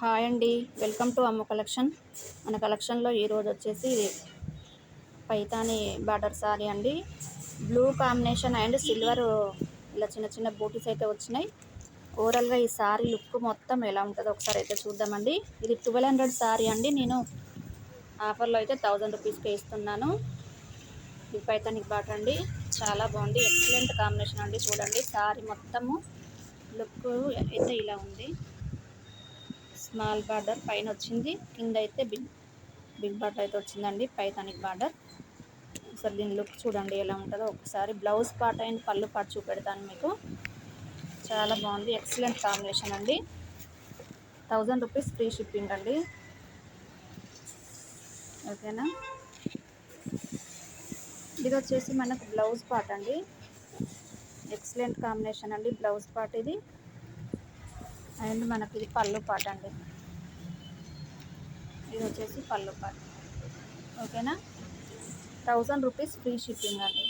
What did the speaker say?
Hi అండి. Welcome to Amma collection. మన కలెక్షన్లో ఈరోజు వచ్చేసి పైతాని బార్డర్ సారీ అండి. బ్లూ కాంబినేషన్ అండ్ సిల్వర్ ఇలా చిన్న చిన్న బూటీస్ అయితే వచ్చినాయి. ఓవరాల్గా ఈ సారీ లుక్ మొత్తం ఎలా ఉంటుందో ఒకసారి అయితే చూద్దామండి. ఇది ట్వెల్వ్ హండ్రెడ్ సారీ అండి. నేను ఆఫర్లో అయితే థౌజండ్ రూపీస్కి ఇస్తున్నాను. ఇది పైతానిక్ బాటర్ అండి. చాలా బాగుంది. ఎక్సలెంట్ కాంబినేషన్ అండి. చూడండి సారీ మొత్తము లుక్ అయితే ఇలా ఉంది. స్మాల్ బార్డర్ పైన వచ్చింది. కింద అయితే బిగ్ బిగ్ బార్డర్ అయితే వచ్చిందండి పైతానిక్ బార్డర్. ఒకసారి దీని లుక్ చూడండి ఎలా ఉంటుందో. ఒకసారి బ్లౌజ్ పార్ట్ అండ్ పళ్ళు పార్ట్ చూపెడతాను మీకు. చాలా బాగుంది ఎక్సలెంట్ కాంబినేషన్ అండి. థౌజండ్ రూపీస్ ఫ్రీ షిప్పింగ్ అండి. ఓకేనా? ఇది వచ్చేసి మనకు బ్లౌజ్ పార్ట్ అండి. ఎక్సలెంట్ కాంబినేషన్ అండి బ్లౌజ్ పార్ట్ ఇది. అండ్ మనకి ఇది పళ్ళు పాట అండి. ఇది వచ్చేసి పళ్ళు పాట. ఓకేనా? థౌజండ్ రూపీస్ ఫ్రీ షిప్పింగ్ అండి.